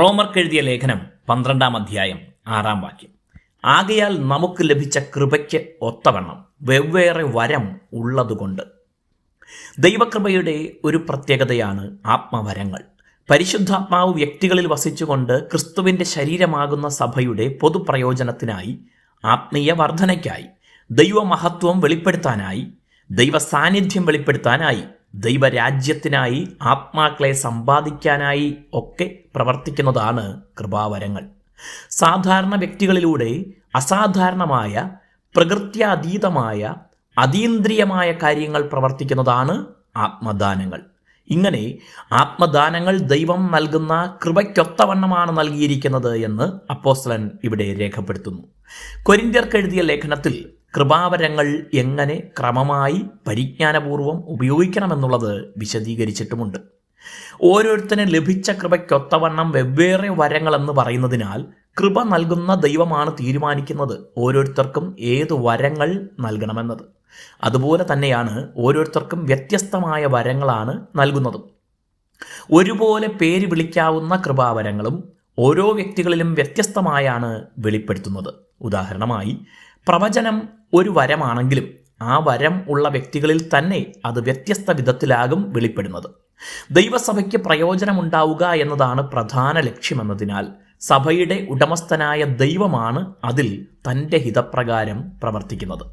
റോമർക്കെഴുതിയ ലേഖനം പന്ത്രണ്ടാം അധ്യായം ആറാം വാക്യം. ആകയാൽ നമുക്ക് ലഭിച്ച കൃപയ്ക്ക് ഒത്തവണ്ണം വെവ്വേറെ വരം ഉള്ളതുകൊണ്ട്. ദൈവകൃപയുടെ ഒരു പ്രത്യേകതയാണ് ആത്മവരങ്ങൾ. പരിശുദ്ധാത്മാവ് വ്യക്തികളിൽ വസിച്ചുകൊണ്ട് ക്രിസ്തുവിന്റെ ശരീരമാകുന്ന സഭയുടെ പൊതുപ്രയോജനത്തിനായി ആത്മീയ വർധനയ്ക്കായി ദൈവമഹത്വം വെളിപ്പെടുത്താനായി ദൈവ സാന്നിധ്യം വെളിപ്പെടുത്താനായി ദൈവരാജ്യത്തിനായി ആത്മാക്കളെ സമ്പാദിക്കാനായി ഒക്കെ പ്രവർത്തിക്കുന്നതാണ് കൃപാവരങ്ങൾ. സാധാരണ വ്യക്തികളിലൂടെ അസാധാരണമായ പ്രകൃത്യാതീതമായ അതീന്ദ്രിയമായ കാര്യങ്ങൾ പ്രവർത്തിക്കുന്നതാണ് ആത്മദാനങ്ങൾ. ഇങ്ങനെ ആത്മദാനങ്ങൾ ദൈവം നൽകുന്ന കൃപയ്ക്കൊത്തവണ്ണമാണ് നൽകിയിരിക്കുന്നത് എന്ന് അപ്പോസ്ലൻ ഇവിടെ രേഖപ്പെടുത്തുന്നു. കൊരിന്ത്യർക്കെഴുതിയ ലേഖനത്തിൽ കൃപാവരങ്ങൾ എങ്ങനെ ക്രമമായി പരിജ്ഞാനപൂർവം ഉപയോഗിക്കണമെന്നുള്ളത് വിശദീകരിച്ചിട്ടുമുണ്ട്. ഓരോരുത്തരും ലഭിച്ച കൃപയ്ക്കൊത്തവണ്ണം വെവ്വേറെ വരങ്ങളെന്ന് പറയുന്നതിനാൽ കൃപ നൽകുന്ന ദൈവമാണ് തീരുമാനിക്കുന്നത് ഓരോരുത്തർക്കും ഏത് വരങ്ങൾ നൽകണമെന്നത്. അതുപോലെ തന്നെയാണ് ഓരോരുത്തർക്കും വ്യത്യസ്തമായ വരങ്ങളാണ് നൽകുന്നതും. ഒരുപോലെ പേര് വിളിക്കാവുന്ന കൃപാവരങ്ങളും ഓരോ വ്യക്തികളിലും വ്യത്യസ്തമായാണ് വെളിപ്പെടുത്തുന്നത്. ഉദാഹരണമായി പ്രവചനം ഒരു വരമാണെങ്കിലും ആ വരം ഉള്ള വ്യക്തികളിൽ തന്നെ അത് വ്യത്യസ്ത വിധത്തിലാകും വെളിപ്പെടുന്നത്. ദൈവസഭയ്ക്ക് പ്രയോജനമുണ്ടാവുക എന്നതാണ് പ്രധാന ലക്ഷ്യമെന്നതിനാൽ സഭയുടെ ഉടമസ്ഥനായ ദൈവമാണ് അതിൽ തന്റെ ഹിതപ്രകാരം പ്രവർത്തിക്കുന്നത്.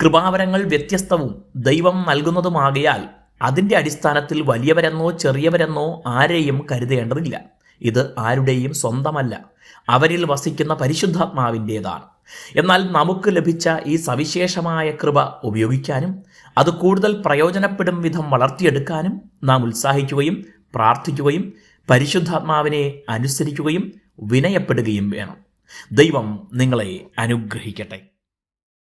കൃപാവരങ്ങൾ വ്യത്യസ്തവും ദൈവം നൽകുന്നതുമാകയാൽ അതിന്റെ അടിസ്ഥാനത്തിൽ വലിയവരെന്നോ ചെറിയവരെന്നോ ആരെയും കരുതേണ്ടതില്ല. ഇത് ആരുടെയും സ്വന്തമല്ല. അവരിൽ വസിക്കുന്ന പരിശുദ്ധാത്മാവിന്റേതാണ്. എന്നാൽ നമുക്ക് ലഭിച്ച ഈ സവിശേഷമായ കൃപ ഉപയോഗിക്കാനും അത് കൂടുതൽ പ്രയോജനപ്പെടും വിധം വളർത്തിയെടുക്കാനും നാം ഉത്സാഹിക്കുകയും പ്രാർത്ഥിക്കുകയും പരിശുദ്ധാത്മാവിനെ അനുസരിക്കുകയും വിനയപ്പെടുകയും വേണം. ദൈവം നിങ്ങളെ അനുഗ്രഹിക്കട്ടെ.